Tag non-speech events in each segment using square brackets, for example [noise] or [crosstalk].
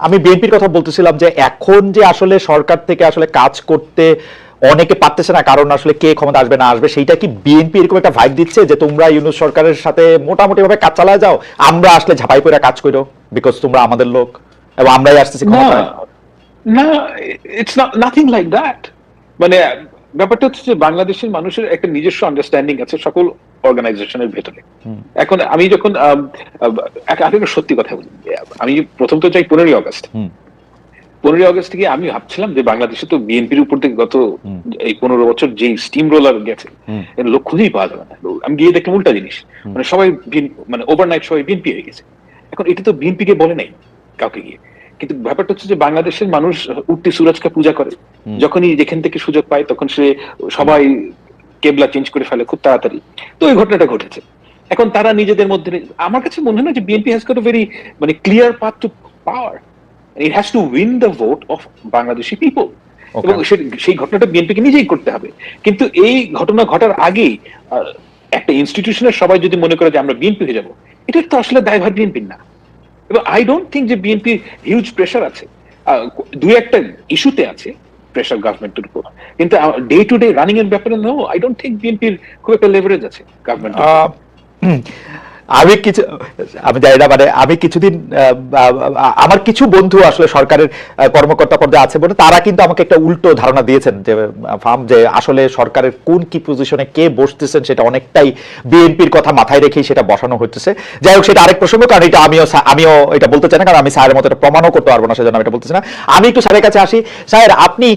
আমি বিএনপির কথা বলতেছিলাম যে এখন যে আসলে সরকার থেকে আসলে কাজ করতে অনেকে পারতেছে না কারণ আসলে কে ক্ষমতা আসবে না আসবে সেইটা কি বিএনপি এরকম একটা ভাইব দিচ্ছে যে তোমরা ইউনুস সরকারের সাথে মোটামুটি ভাবে কাজ চালায় যাও? আমরা আসলে ঝাপাই করে কাজ করো বিকজ তোমরা আমাদের লোক এবং আমরাই আসতেছি না ক্ষমতায়। না ইটস নাথিং লাইক দ্যাট মানে ব্যাপারটা হচ্ছে বাংলাদেশের মানুষের একটা নিজস্ব আন্ডারস্ট্যান্ডিং আছে সকল অর্গানাইজেশনের ভেতরে। এখন আমি যখন একটা সত্যি কথা বলি। আমি প্রথম তো চাই পনেরোই আগস্ট। হুম। পনেরোই আগস্ট থেকে আমি ভাবছিলাম যে বাংলাদেশে তো বিএনপির উপর থেকে গত এই পনেরো বছর যে স্টিম রোলার গেছে। লোক খুঁজেই পাওয়া যাবে না। আমি গিয়ে দেখলাম উল্টা জিনিস। মানে সবাই মানে ওভারনাইট সবাই বিএনপি হয়ে গেছে। এখন এটা তো বিএনপি কে বলে নাই কাউকে গিয়ে। কিন্তু ব্যাপারটা হচ্ছে যে বাংলাদেশের মানুষ উঠতি সুরজকে পূজা করে। যখনই যেখান থেকে সুযোগ পায় তখন সে সবাই কেবলা চেঞ্জ করে ফেলে খুব তাড়াতাড়ি। তো ওই ঘটনাটা ঘটেছে। এখন তারা নিজেদের মধ্যে আমার কাছে মনে হয় না যে বিএনপি হ্যাজ গট ভেরি মানে clear path to power it has to win the vote of Bangladeshi people এবং সেই ঘটনাটা বিএনপিকে নিজেই করতে হবে। কিন্তু এই ঘটনা ঘটার আগেই আহ, একটা ইনস্টিটিউশনের সবাই যদি মনে করে যে আমরা বিএনপি হয়ে যাব এটা তো আসলে দায়ভার বিএনপির না। এবং আই ডোন্ট থিঙ্ক যে বিএনপি হিউজ প্রেশার আছে। দুই একটা ইস্যুতে আছে প্রেশার গভর্নমেন্টের উপর। কিন্তু ডে টু ডে রানিং এর ব্যাপারে নো আই ডোন্ট থিঙ্ক বিএনপির খুব একটা লেভারেজ আছে গভর্নমেন্ট আমি কিছু, আমি জানি না মানে আমি কিছুদিন আমার কিছু বন্ধু আসলে সরকারের কর্মকর্তা পর্যায়ে আছে বলে তারা কিন্তু আমাকে একটা উল্টো ধারণা দিয়েছেন যে ফার্ম যে আসলে সরকারের কোন কি পজিশনে কে বসতেছেন সেটা অনেকটাই বিএনপির কথা মাথায় রেখেই সেটা বসানো হচ্ছে যাই হোক, সেটা আরেক প্রসঙ্গ, কারণ এটা আমিও আমিও এটা বলতে চাই না, কারণ আমি স্যারের মতো এটা প্রমাণও করতে পারব না, সেজন্য আমি এটা বলতেছি না। আমি একটু স্যারের কাছে আসি। স্যার, আপনি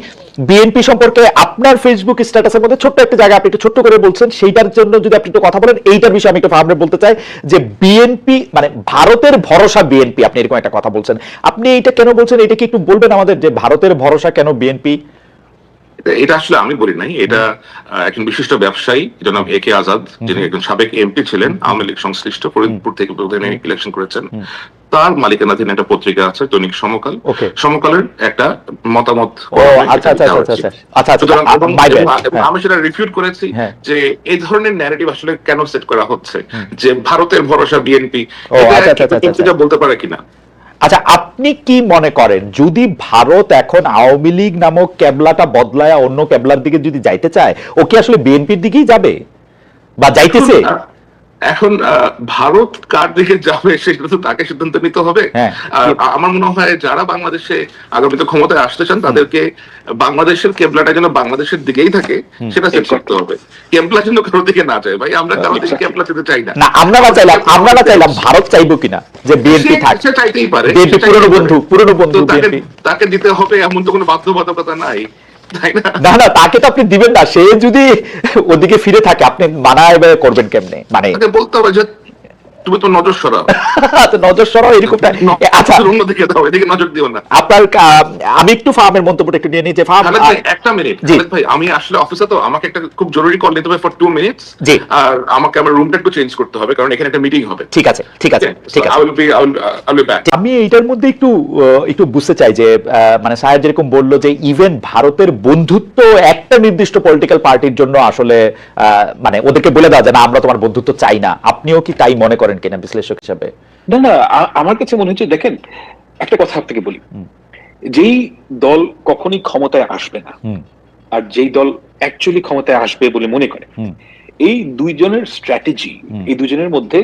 বিএনপি সম্পর্কে আপনার ফেসবুক স্ট্যাটাসের মধ্যে ছোট্ট একটা জায়গা আপনি একটু ছোট্ট করে বলছেন সেইটার জন্য যদি আপনি একটু কথা বলেন এইটার বিষয়ে আমি একটু ফার্মে বলতে চাই যে বিএনপি মানে ভারতের ভরসা বিএনপি আপনি এরকম একটা কথা বলছেন। আপনি এইটা কেন বলছেন? এটা কি একটু বলবেন আমাদের যে ভারতের ভরসা কেন বিএনপি এটা- আসলে আমি বলি নাই এটা একজন বিশিষ্ট ব্যবসায়ী যেটার নাম এ কে আজাদ যিনি একজন সাবেক এমপি ছিলেন আওয়ামী লীগ সংশ্লিষ্ট ফরিদপুর থেকে ইলেকশন করেছেন। তার মালিকানাধীন একটা পত্রিকা আছে দৈনিক সমকাল। সমকালের একটা মতামত আমি সেটা রিফিউট করেছি হ্যাঁ। যে এই ধরনের ন্যারেটিভ আসলে কেন সেট করা হচ্ছে? যে ভারতের ভরসা বিএনপি আচ্ছা, আচ্ছা, আচ্ছা, আচ্ছা। বলতে পারে কিনা? আচ্ছা আপনি কি মনে করেন যদি ভারত এখন আওয়ামী লীগ নামক ক্যাবলাটা বদলায় অন্য ক্যাবলার দিকে যদি যাইতে চায় ও কি আসলে বিএনপির দিকেই যাবে? বা যাইতেছে? এখন, ভারত কার দিকে যাবে সেটা তো তাকে সিদ্ধান্ত নিতে হবে। হ্যাঁ। আর আমার মনে হয় যারা বাংলাদেশে আগামীতে ক্ষমতায় আসতে চান তাদেরকে বাংলাদেশের কেবলাটা যেন বাংলাদেশের দিকেই থাকে সেটা সেট করতে হবে। কেবলা যেন কারোর দিকে না যায়। ভাই আমরা কারোর দিকে কেবলা যেতে চাই না। না আমরা না চাইলাম আমরা না চাইলাম ভারত চাইব কিনা যে বিএনপি থাক। চাইতেই পারে। বিএনপি পুরনো বন্ধু পুরনো বন্ধু তাকে দিতে হবে এমন তো কোনো বাধ্যবাধকতা নাই। না? না তাকে তো আপনি দিবেন না। সে যদি ওদিকে ফিরে থাকে আপনি মানায় করবেন কেমনে? মানে বলতে হবে যে তুমি তো নজর সরাও। [laughs] নজর সরাও এরকমটা আচ্ছা। নজর অন্যদিকে দাও এদিকে নজর দিও না। আপনার আমি একটু ফার্মের মন্তব্যটা একটু নিয়ে নিই যে ফার্ম একটা মিনিট ভাই আমি আসলে অফিসে তো আমাকে একটা খুব জরুরি কল নিতে হবে ফর মিনিটস জি। আর আমাকে আমার রুমটা একটু চেঞ্জ করতে হবে কারণ এখানে একটা মিটিং হবে। ঠিক আছে ঠিক আছে ঠিক আছে। I will be I will be back আমি এইটার মধ্যে একটু একটু বুঝতে চাই যে মানে সাহেব যেরকম বলল যে ইভেন ভারতের বন্ধুত্ব একটা নির্দিষ্ট পলিটিক্যাল পার্টির জন্য আসলে আহ, মানে ওদেরকে বলে দেওয়া যায় না আমরা তোমার বন্ধুত্ব চাই না। আপনিও কি তাই মনে করেন? কিনা বিশ্লেষক হিসাবে? না না আমার কাছে মনে হচ্ছে দেখেন একটা কথা আপনাকে বলি। যেই দল কখনই ক্ষমতায় আসবে না আর যেই দল অ্যাকচুয়ালি ক্ষমতায় আসবে বলে মনে করে এই দুইজনের স্ট্র্যাটেজি এই দুজনের মধ্যে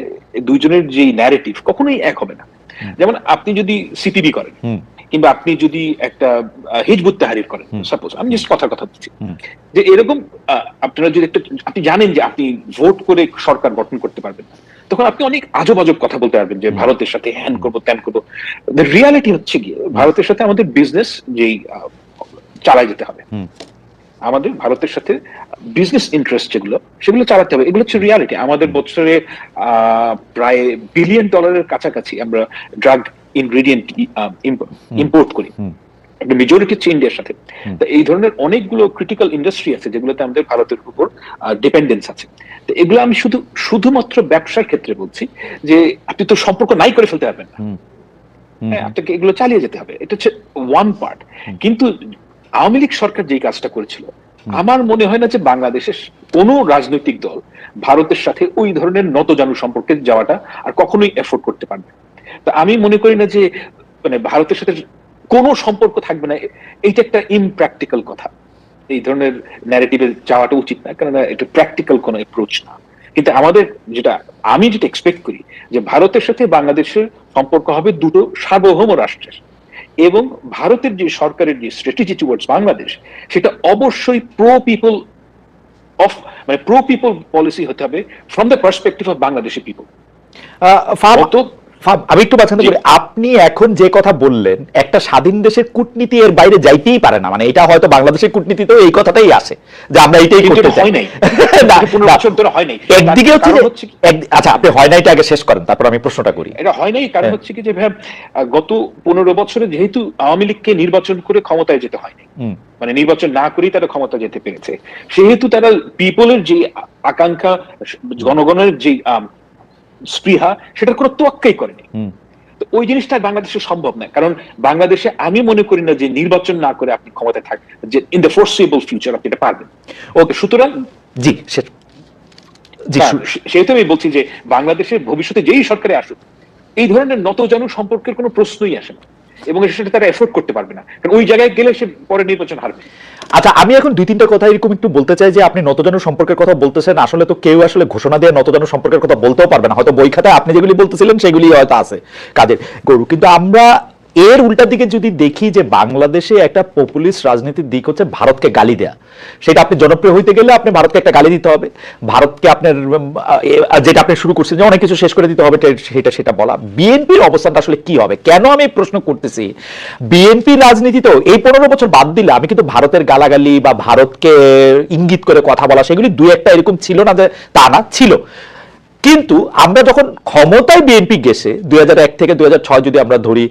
দুইজনের যে ন্যারেটিভ কখনোই এক হবে না। যেমন আপনি যদি সিপিবি করেন কিংবা আপনি যদি একটা হিজবুত তাহারির করেন সাপোজ আমি জাস্ট কথার কথা বলছি। যে এরকম আপনারা যদি একটা আপনি জানেন যে আপনি ভোট করে সরকার গঠন করতে পারবেন না। তখন আপনি অনেক আজব আজব কথা বলতে পারবেন যে ভারতের সাথে হ্যান করব ত্যান করব। রিয়ালিটি হচ্ছে গিয়ে ভারতের সাথে আমাদের বিজনেস যেই চালায় যেতে হবে। আমাদের ভারতের সাথে বিজনেস ইন্টারেস্ট যেগুলো সেগুলো চালাতে হবে। এগুলো হচ্ছে রিয়ালিটি আমাদের বছরে আহ, প্রায় বিলিয়ন ডলারের কাছাকাছি আমরা ড্রাগ ইনগ্রেডিয়েন্ট ইম্পোর্ট করি। একটা মেজরিটি হচ্ছে ইন্ডিয়ার সাথে। তো এই ধরনের অনেকগুলো ক্রিটিক্যাল ইন্ডাস্ট্রি আছে যেগুলোতে আমাদের ভারতের উপর ডিপেন্ডেন্স আছে। তো এগুলো আমি শুধু শুধুমাত্র ব্যবসার ক্ষেত্রে বলছি যে আপনি তো সম্পর্ক নাই করে ফেলতে পারবেন না। হ্যাঁ, আপনাকে এগুলো চালিয়ে যেতে হবে। এটা হচ্ছে ওয়ান পার্ট কিন্তু আওয়ামী লীগ সরকার যেই কাজটা করেছিল আমার মনে হয় না যে বাংলাদেশের কোনো রাজনৈতিক দল ভারতের সাথে ওই ধরনের নতজানু সম্পর্কে যাওয়াটা আর কখনোই এফোর্ড করতে পারবে তা আমি মনে করি না যে মানে ভারতের সাথে কোনো সম্পর্ক থাকবে না। এইটা একটা ইমপ্র্যাকটিক্যাল কথা। এই ধরনের ন্যারেটিভে যাওয়াটা উচিত না কারণ এটা প্র্যাকটিক্যাল কোনো অ্যাপ্রোচ না। কিন্তু আমাদের যেটা আমি যেটা এক্সপেক্ট করি যে ভারতের সাথে বাংলাদেশের সম্পর্ক হবে দুটো সার্বভৌম রাষ্ট্রের। এবং ভারতের যে সরকারের যে স্ট্র্যাটেজি টুয়ার্ডস বাংলাদেশ সেটা অবশ্যই প্রো পিপল অফ মানে প্রো পিপল পলিসি হতে হবে from the perspective of Bangladeshi people আমি একটু জি। করি আপনি এখন যে কথা বললেন একটা স্বাধীন দেশের কূটনীতি এর বাইরে যাইতেই পারে না। মানে এটা হয়তো বাংলাদেশের কূটনীতিতেও এই কথাটাই আসে যে আমরা কিন্তু করতে চাই। [laughs] একদিকে হচ্ছে আচ্ছা আপনি হয় আগে শেষ করেন তারপর আমি প্রশ্নটা করি। এটা হয় নাই কারণ হ্যাঁ। হচ্ছে কি যে ভাই গত পনেরো বছরে যেহেতু আওয়ামী লীগকে নির্বাচন করে ক্ষমতায় যেতে হয়নি মানে নির্বাচন না করেই তারা ক্ষমতা যেতে পেরেছে। সেহেতু তারা পিপলের যে আকাঙ্ক্ষা জনগণের যে স্পৃহা সেটার কোনো তোয়াক্কাই করেনি। তো ওই জিনিসটা বাংলাদেশে সম্ভব না কারণ বাংলাদেশে আমি মনে করি না যে নির্বাচন না করে আপনি ক্ষমতায় থাক যে ইন দ্য ফোর্সেবল ফিউচার আপনি এটা পারবেন। ওকে সুতরাং জি শেষ জি হ্যাঁ, শু- সে- সেহেতু আমি বলছি যে বাংলাদেশের ভবিষ্যতে যেই সরকারে আসুক এই ধরনের নতজানু সম্পর্কের কোনো প্রশ্নই আসে না। এবং সেটা তারা এফোর্ড করতে পারবে না। কারণ ওই জায়গায় গেলে সে পরে নির্বাচন হারবে। আচ্ছা আমি এখন দুই, তিনটা কথা এরকম একটু বলতে চাই যে আপনি নতজানু সম্পর্কের কথা বলতেছেন, আসলে তো কেউ আসলে ঘোষণা দিয়ে নতজানু সম্পর্কের কথা বলতেও পারবে না। হয়তো বই খাতায় আপনি যেগুলি বলতেছিলেন সেগুলি হয়তো আছে কাজের গরু। কিন্তু আমরা এর উল্টা দিকে যদি দেখি যে বাংলাদেশে একটা পপুলিস্ট রাজনীতির দিক হচ্ছে ভারতকে গালি দেয়া। সেটা আপনি জনপ্রিয় হইতে গেলে আপনি ভারতকে একটা গালি দিতে হবে। ভারতকে আপনার যেটা আপনি শুরু করছেন যে অনেক কিছু শেষ করে দিতে হবে সেটা সেটা বলা। বিএনপির অবস্থানটা আসলে কি হবে? কেন আমি প্রশ্ন করতেছি? বিএনপি রাজনীতি তো এই পনেরো বছর বাদ দিলে আমি কিন্তু ভারতের গালাগালি বা ভারতকে ইঙ্গিত করে কথা বলা, সেগুলি দু একটা এরকম ছিল না যে তা না, ছিল। কিন্তু আমরা যখন ক্ষমতায় বিএনপি গেছে দুই থেকে দুই যদি আমরা ধরি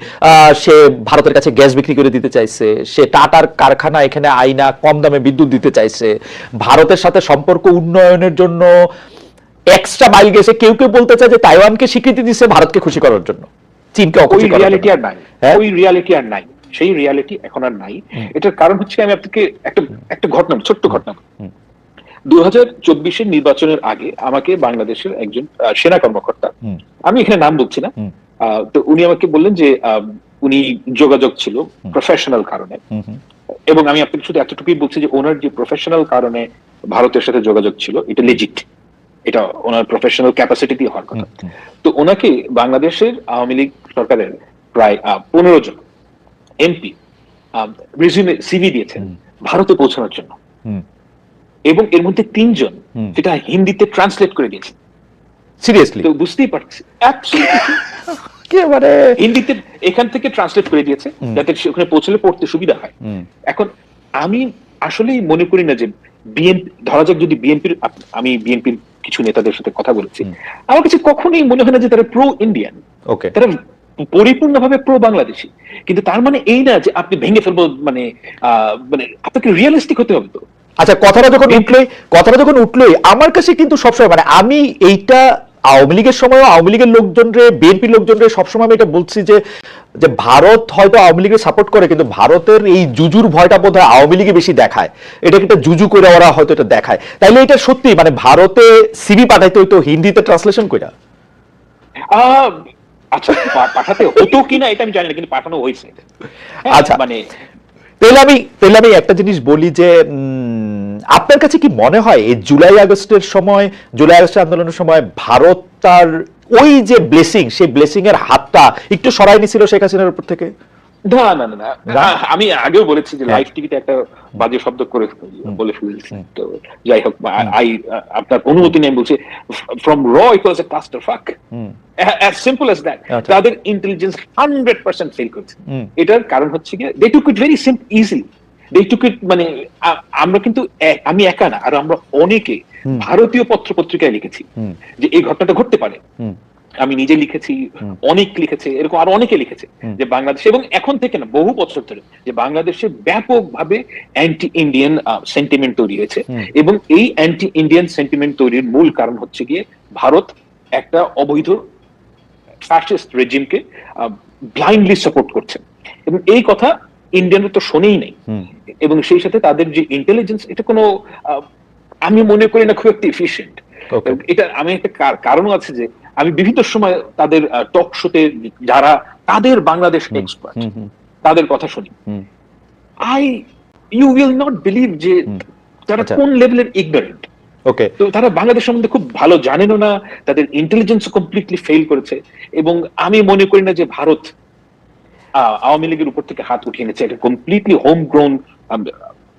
সে ভারতের কাছে গ্যাস বিক্রি করে দিতে চাইছে সে টাটার কারখানা এখানে আইনা কম দামে বিদ্যুৎ দিতে চাইছে ভারতের সাথে সম্পর্ক উন্নয়নের জন্য এক্সট্রা মাইল গেছে কেউ কেউ বলতে চায় যে তাইওয়ানকে স্বীকৃতি দিচ্ছে ভারতকে খুশি করার জন্য। চীনকে করার রিয়ালিটি আর নাই। হ্যাঁ? ওই রিয়ালিটি আর নাই। সেই রিয়ালিটি এখন আর নাই। এটার কারণ হচ্ছে আমি আপনাকে একটা একটা ঘটনা ছোট্ট ঘটনা। দু হাজার চব্বিশের নির্বাচনের আগে আমাকে বাংলাদেশের একজন সেনা কর্মকর্তা আমি এখানে নাম বলছি না তো উনি আমাকে বললেন যে উনি যোগাযোগ ছিল প্রফেশনাল কারণে। এবং আমি আপনাকে শুধু এতটুকুই বলছি যে ওনার যে প্রফেশনাল কারণে ভারতের সাথে যোগাযোগ ছিল এটা লেজিট এটা ওনার প্রফেশনাল ক্যাপাসিটি দিয়ে হওয়ার কথা। তো ওনাকে বাংলাদেশের আওয়ামী লীগ সরকারের প্রায় পনেরো জন এমপি রিজিউমে সিভি দিয়েছেন ভারতে পৌঁছানোর জন্য। এবং এর মধ্যে তিনজন। সেটা হিন্দিতে ট্রান্সলেট করে দিয়েছে। সিরিয়াসলি তো বুঝতেই পারছি। [laughs] কে মানে? হিন্দিতে এখান থেকে ট্রান্সলেট করে দিয়েছে যাতে ওখানে পৌঁছলে পড়তে সুবিধা হয়। এখন আমি আসলেই মনে করি না যে বিএনপি ধরা যাক যদি বিএনপির আমি বিএনপির কিছু নেতাদের সাথে কথা বলেছি। আমার কাছে কখনোই মনে হয় না যে তারা প্রো ইন্ডিয়ান ওকে তারা পরিপূর্ণভাবে প্রো বাংলাদেশি কিন্তু তার মানে এই না যে আপনি ভেঙে ফেলব মানে আহ, মানে আপনাকে রিয়েলিস্টিক হতে হবে তো। আচ্ছা কথাটা যখন উঠলোই কথাটা যখন উঠলোই আমার কাছে কিন্তু সবসময় মানে আমি এইটা আওয়ামী লীগের সময় আওয়ামী লীগের লোকজনরে বিএনপি লোকজনরে সবসময় আমি এটা বলছি যে যে ভারত হয়তো আওয়ামী লীগের সাপোর্ট করে কিন্তু ভারতের এই জুজুর ভয়টা বোধ হয় আওয়ামী লীগে বেশি দেখায়। এটাকে একটা জুজু করে ওরা হয়তো এটা দেখায়। তাইলে এটা সত্যি মানে ভারতে সিবি পাঠাইতে হইতো হিন্দিতে ট্রান্সলেশন কইরা? আচ্ছা পাঠাতে হতো কিনা এটা আমি জানি না কিন্তু পাঠানো হয়েছে। হ্যাঁ, আচ্ছা। মানে তাহলে আমি তাহলে আমি একটা জিনিস বলি যে উম, আপনার কাছে কি মনে হয় এই জুলাই আগস্টের সময় জুলাই আগস্টের আন্দোলনের সময় ভারত তার ওই যে ব্লেসিং সেই ব্লেসিং এর হাতটা একটু সরাই নিছিল শেখ হাসিনার উপর থেকে? না না না? আমি আগেও বলেছি যে হ্যাঁ। লাইভ টিভিতে একটা বাজে শব্দ করে বলে ফেলেছি। তো যাই হোক আই আপনার অনুমতি নেই বলছি ফ্রম র it was a cluster fuck as simple as that. তাদের ইন্টেলিজেন্স হান্ড্রেড পার্সেন্ট ফেল করছে। এটার কারণ হচ্ছে কি they took it very simple easily they took it মানে আমরা কিন্তু আমি একা না আর আমরা অনেকে ভারতীয় পত্র পত্রিকায় লিখেছি যে এই ঘটনাটা ঘটতে পারে। আমি নিজে লিখেছি অনেক লিখেছে এরকম আরও অনেকে লিখেছে যে বাংলাদেশ এবং এখন থেকে না বহু বছর ধরে যে বাংলাদেশে ব্যাপকভাবে অ্যান্টি ইন্ডিয়ান সেন্টিমেন্ট তৈরি হয়েছে এবং এই অ্যান্টি ইন্ডিয়ান সেন্টিমেন্ট তৈরির মূল কারণ হচ্ছে গিয়ে ভারত একটা অবৈধ ফ্যাসিস্ট রেজিমকে ব্লাইন্ডলি সাপোর্ট করছে। এবং এই কথা ইন্ডিয়ানরা তো শোনেই নেই। এবং সেই সাথে তাদের যে ইন্টেলিজেন্স এটা কোনো আমি মনে করি না খুব একটা এফিসিয়েন্ট এটা আমি একটা কার- কারণও আছে যে আমি বিভিন্ন সময় তাদের টক শোতে যারা তাদের বাংলাদেশ এক্সপার্ট তাদের কথা শুনি। I you will not believe যে তারা আচ্ছা। কোন লেভেলের ইগনোরেন্ট ওকে তো তারা বাংলাদেশ সম্বন্ধে খুব ভালো জানেনও না তাদের ইন্টেলিজেন্স কমপ্লিটলি ফেল করেছে। এবং আমি মনে করি না যে ভারত আওয়ামী লীগের উপর থেকে হাত উঠিয়ে নিচ্ছে এটা কমপ্লিটলি হোম গ্রোন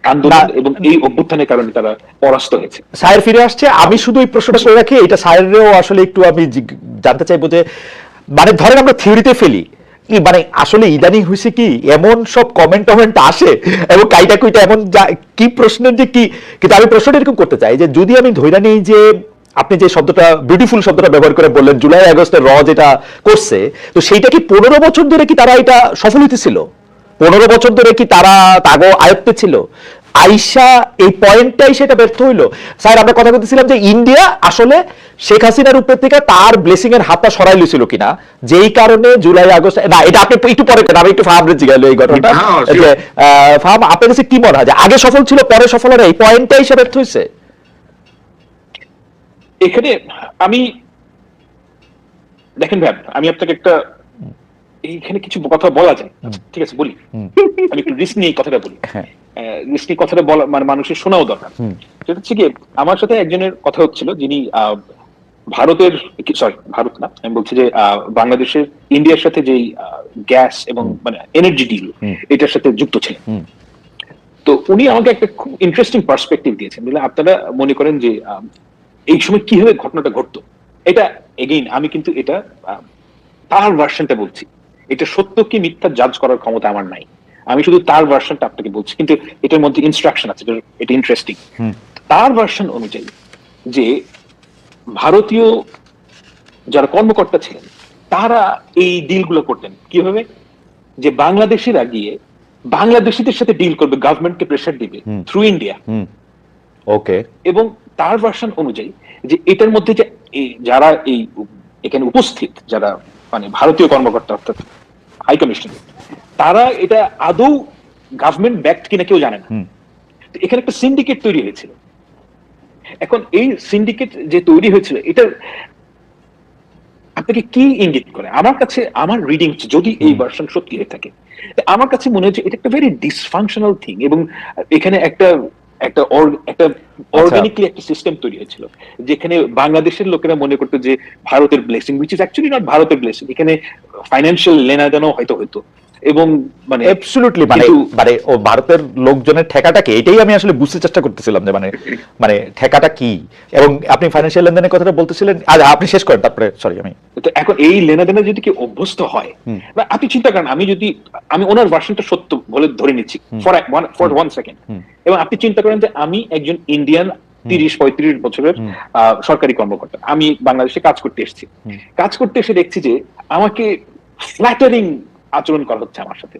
আন্দোলন এবং এই অভ্যুত্থানের কারণে তারা পরাস্ত হয়েছে। সায়ের ফিরে আসছে। আমি শুধু এই প্রশ্নটা করে রাখি এটা সায়েরেও আসলে একটু আমি জানতে চাইব যে মানে ধরেন আমরা থিওরিতে ফেলি ই মানে আসলে ইদানিং হয়েছে কি এমন সব কমেন্ট টমেন্ট আসে এবং কাইটা কুইটা এমন কি প্রশ্নের যে কি কিন্তু আমি প্রশ্নটা এরকম করতে চাই যে যদি আমি ধৈরা নিই যে আপনি যে শব্দটা বিউটিফুল শব্দটা ব্যবহার করে বললেন জুলাই আগস্টের র যেটা করছে তো সেইটা কি পনেরো বছর ধরে কি তারা এটা সফল হইতেছিল পনেরো বছর ধরে কি তারা তাগো আয়ত্তে ছিল? আইসা এই পয়েন্টটাই সেটা ব্যর্থ হইল? স্যার আমরা কথা বলতেছিলাম যে ইন্ডিয়া আসলে শেখ হাসিনার উপর থেকে তার ব্লেসিং এর হাতটা সরাই লিছিল কিনা? যেই কারণে জুলাই আগস্ট না এটা আপনি একটু পরে আমি একটু ফাহামরে জিগাইলো এই ঘটনাটা। হ্যাঁ, ফাহাম আপনার কাছে কি মনে হয় যে আগে সফল ছিল পরে সফল হয় এই পয়েন্টটাই সে ব্যর্থ হয়েছে এখানে আমি দেখেন ভাই আমি আপনাকে একটা এইখানে কিছু কথা বলা যায়। ঠিক আছে বলি। [laughs] আমি একটু রিস্ক নিয়ে কথাটা বলি। হ্যাঁ। রিস্ক নিয়ে কথাটা বলা মানে মানুষের শোনাও দরকার। সেটা হচ্ছে কি আমার সাথে একজনের কথা হচ্ছিল যিনি ভারতের সরি ভারত না আমি বলছি যে আহ, বাংলাদেশের ইন্ডিয়ার সাথে যেই গ্যাস এবং মানে এনার্জি ডিল এটার সাথে যুক্ত ছিলেন। তো উনি আমাকে একটা খুব ইন্টারেস্টিং পার্সপেক্টিভ দিয়েছেন। বলে আপনারা মনে করেন যে এই সময় কীভাবে ঘটনাটা ঘটতো? এটা এগেইন আমি কিন্তু এটা তার ভার্সনটা বলছি। এটা সত্য কি মিথ্যা জাজ করার ক্ষমতা আমার নাই। আমি শুধু তার ভার্সনটা আপনাকে বলছি। কিন্তু এটার মধ্যে ইনস্ট্রাকশন আছে এটা- ইন্টারেস্টিং তার ভার্সন অনুযায়ী যে ভারতীয় যারা কর্মকর্তা ছিলেন তারা এই ডিলগুলো করতেন। কীভাবে? যে বাংলাদেশিরা গিয়ে বাংলাদেশিদের সাথে ডিল করবে গভর্নমেন্টকে প্রেশার দিবে থ্রু ইন্ডিয়া ওকে এবং তার ভার্সন অনুযায়ী যে এটার মধ্যে যে যারা এই এখানে উপস্থিত যারা মানে ভারতীয় কর্মকর্তা অর্থাৎ হাই কমিশন তারা এটা আদৌ গভর্নমেন্ট ব্যাক্ট কিনা কেউ জানে না। এখানে একটা সিন্ডিকেট তৈরি হয়েছিল। এখন এই সিন্ডিকেট যে তৈরি হয়েছিল এটা আপনাকে কি ইঙ্গিত করে? আমার কাছে আমার রিডিং যদি এই ভার্সন সত্যি হয়ে থাকে আমার কাছে মনে হচ্ছে এটা একটা ভেরি ডিসফাংশনাল থিং এবং এখানে একটা একটা একটা অর্গানিকলি একটা সিস্টেম তৈরি হয়েছিল যেখানে বাংলাদেশের লোকেরা মনে করতো যে ভারতের blessing which is actually not ভারতের ব্লেসিং এখানে ফাইন্যান্সিয়াল লেনাদেনও হয়তো হতো। এবং মানে অ্যাবসলিউটলি মানে মানে ও ভারতের লোকজনের ঠেকাটা কি এটাই আমি আসলে বুঝতে চেষ্টা করতেছিলাম যে মানে মানে ঠেকাটা কি? এবং আপনি ফাইন্যান্সিয়াল লেনদেনের কথাটা বলতেছিলেন আর আপনি শেষ করেন তারপরে সরি আমি তো এখন এই লেনাদেনে যদি কেউ অভ্যস্ত হয় আপনি চিন্তা করেন আমি যদি আমি ওনার ভার্সনটা সত্য বলে ধরে নিচ্ছি ফর ফর ওয়ান সেকেন্ড এবং আপনি চিন্তা করেন যে আমি একজন ইন্ডিয়ান তিরিশ পঁয়ত্রিশ বছরের সরকারি কর্মকর্তা। আমি বাংলাদেশে কাজ করতে এসেছি। কাজ করতে এসে দেখছি যে আমাকে ফ্ল্যাটারিং আচরণ করা হচ্ছে আমার সাথে।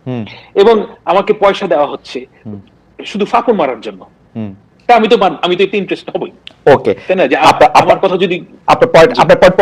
এবং আমাকে পয়সা দেওয়া হচ্ছে শুধু ফাঁকর মারার জন্য। তা আমি তো আমি তো এতে ইন্টারেস্ট হবই। ওকে তাই না? যে আমার কথা যদি আপনার পয়েন্ট আপনার পয়েন্ট